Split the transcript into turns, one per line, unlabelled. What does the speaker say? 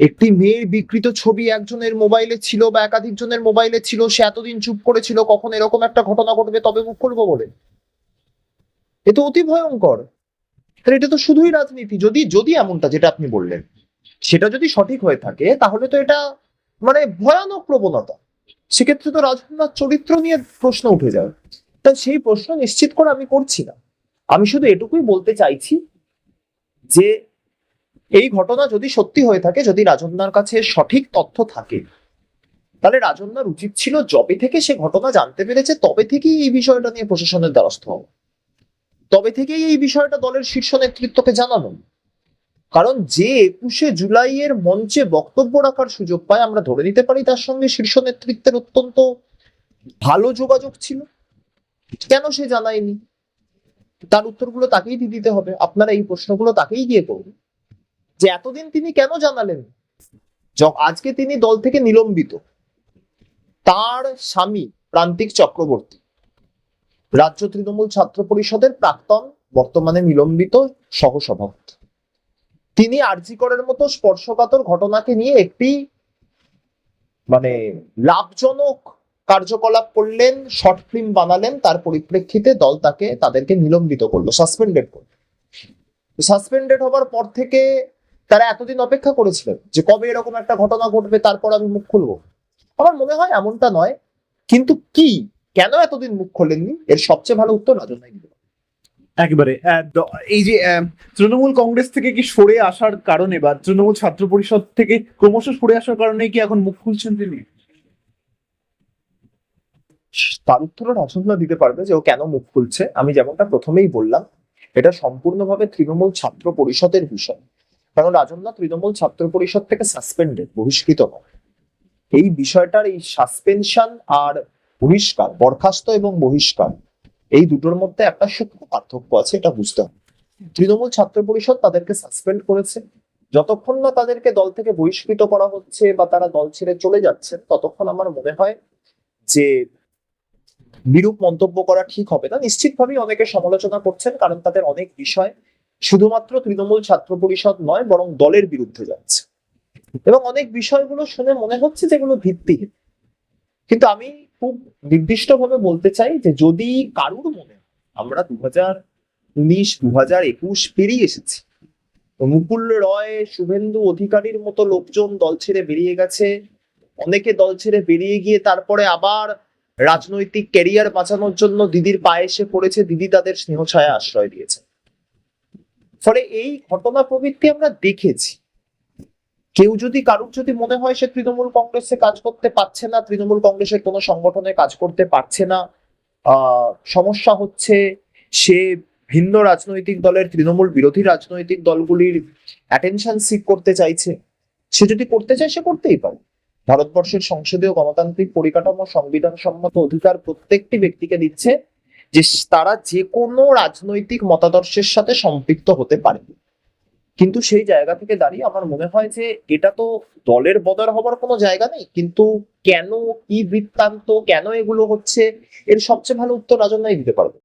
একটি মেয়ের বিকৃত ছবি একজনের মোবাইলে ছিল বা একাধিক জনের মোবাইলে ছিল, সে এতদিন চুপ করেছিল, কখন এরকম একটা ঘটনা ঘটবে, তবে মুখ করব বলে। এ তো অতি ভয়ঙ্কর। তাহলে এটা তো শুধুই রাজনীতি, যদি যদি এমনটা যেটা আপনি বললেন, সেটা যদি সঠিক হয়ে থাকে, তাহলে তো এটা মানে ভয়ানক প্রবণতা। সেক্ষেত্রে তো রাজনাথ চরিত্র নিয়ে প্রশ্ন উঠে যাবে। তা সেই প্রশ্ন নিশ্চিত করে আমি করছি না। আমি শুধু এটুকুই বলতে চাইছি যে এই ঘটনা যদি সত্যি হয়ে থাকে, যদি রাজন্যার কাছে সঠিক তথ্য থাকে, তাহলে রাজন্যার উচিত ছিল যবে থেকে সে ঘটনা জানতে পেরেছে, তবে থেকেই এই বিষয়টা নিয়ে প্রশাসনের দ্বারস্থ হওয়া। তবে থেকেই এই বিষয়টা দলের শীর্ষ নেতৃত্বকে জানানো। কারণ যে একুশে জুলাইয়ের মঞ্চে বক্তব্য রাখার সুযোগ পায়, আমরা ধরে নিতে পারি তার সঙ্গে শীর্ষ নেতৃত্বের অত্যন্ত ভালো যোগাযোগ ছিল। কেন সে জানায়নি? তার উত্তরগুলো তাকেই দিয়ে দিতে হবে। আপনারা এই প্রশ্নগুলো তাকেই গিয়ে করুন। যে এতদিন তিনি কেন জানালেন? আজকে তিনি দল থেকে নিলম্বিত। তার স্বামী প্রান্তিক চক্রবর্তী। রাজ্য তৃণমূল ছাত্র পরিষদের প্রাক্তন, বর্তমানে নিলম্বিত সহসভাপতি। তিনি আরজিকরের মতো স্পর্শকাতর ঘটনাকে নিয়ে একটি মানে লাভজনক কার্যকলাপ করলেন, শর্ট ফিল্ম বানালেন, তার পরিপ্রেক্ষিতে দল তাকে, তাদেরকে নিলম্বিত করল, সাসপেন্ডেড করল। সাসপেন্ডেড হবার পর থেকে তারা এতদিন অপেক্ষা করেছিলেন যে কবে এরকম একটা ঘটনা ঘটবে তারপর আমি মুখ খুলবো। আমার মনে হয় এমনটা নয় কিন্তু কি কেন এতদিন মুখ খোলেননি? এর সবচেয়ে ভালো উত্তর রাজনাই দিতে।
একেবারে এই যে তৃণমূল কংগ্রেস থেকে কি সরে আসার কারণে বা তৃণমূল ছাত্র পরিষদ থেকে ক্রমশ সরে আসার কারণে কি এখন মুখ খুলছেন তিনি?
তার উত্তরও রাজনা দিতে পারবে যে ও কেন মুখ খুলছে। আমি যেমনটা প্রথমেই বললাম এটা সম্পূর্ণভাবে তৃণমূল ছাত্র পরিষদের বিষয়। কারণ রাজন্না তৃণমূল ছাত্র পরিষদ থেকে সাসপেন্ডেড বহিষ্কৃত নয়। এই বিষয়টার এই সাসপেনশন আর বহিষ্কার, বরখাস্ত এবং বহিষ্কার, এই দুটোর মধ্যে একটা সূক্ষ্ম পার্থক্য আছে, এটা বুঝতে হবে। তৃণমূল ছাত্র পরিষদ তাদেরকে সাসপেন্ড করেছে। যতক্ষণ না তাদেরকে দল থেকে বহিষ্কৃত করা হচ্ছে বা তারা দল ছেড়ে চলে যাচ্ছেন ততক্ষণ আমার মনে হয় যে বিরূপ মন্তব্য করা ঠিক হবে না। নিশ্চিতভাবেই অনেকে সমালোচনা করছেন, কারণ তাদের অনেক বিষয় শুধুমাত্র তৃণমূল ছাত্র পরিষদ নয়, বরং দলের বিরুদ্ধে যাচ্ছে। এবং অনেক বিষয়গুলো শুনে মনে হচ্ছে যেগুলো ভিত্তিহীন। কিন্তু আমি খুব নির্দিষ্টভাবে বলতে চাই যে যদি কারুর মনে আমরা দু হাজার উনিশ দু হাজার একুশ পেরিয়ে এসেছি মুকুল রয়, শুভেন্দু অধিকারীর মতো লোকজন দল ছেড়ে বেরিয়ে গেছে, অনেকে দল ছেড়ে বেরিয়ে গিয়ে তারপরে আবার রাজনৈতিক ক্যারিয়ার বাঁচানোর জন্য দিদির পায়ে এসে পড়েছে, দিদি তাদের স্নেহ ছায়া আশ্রয় দিয়েছে। ফলে এই ঘটনা প্রবৃত্তি আমরা দেখেছি। কেউ যদি কারুর যদি মনে হয় সে তৃণমূল কংগ্রেসে কাজ করতে পারছে না, তৃণমূল কংগ্রেসের কোনো সংগঠনে কাজ করতে পারছে না সমস্যা হচ্ছে সে ভিন্ন রাজনৈতিক দলের তৃণমূল বিরোধী রাজনৈতিক দলগুলির অ্যাটেনশন সিক করতে চাইছে। সে যদি করতে চায়, সে করতেই পারে। ভারতবর্ষের সংসদীয় গণতান্ত্রিক পরিকাঠামো সংবিধান সম্মত অধিকার প্রত্যেকটি ব্যক্তিকে দিচ্ছে। যে তারা যে কোনো রাজনৈতিক মতাদর্শের সাথে সম্পৃক্ত হতে পারে। কিন্তু সেই জায়গা থেকে দাঁড়িয়ে আমার মনে হয় যে এটা তো দলের বদল হবার কোনো জায়গা নেই। কিন্তু কেন কি বৃত্তান্ত, কেন এগুলো হচ্ছে, এর সবচেয়ে ভালো উত্তর রাজনাই দিতে পারবে।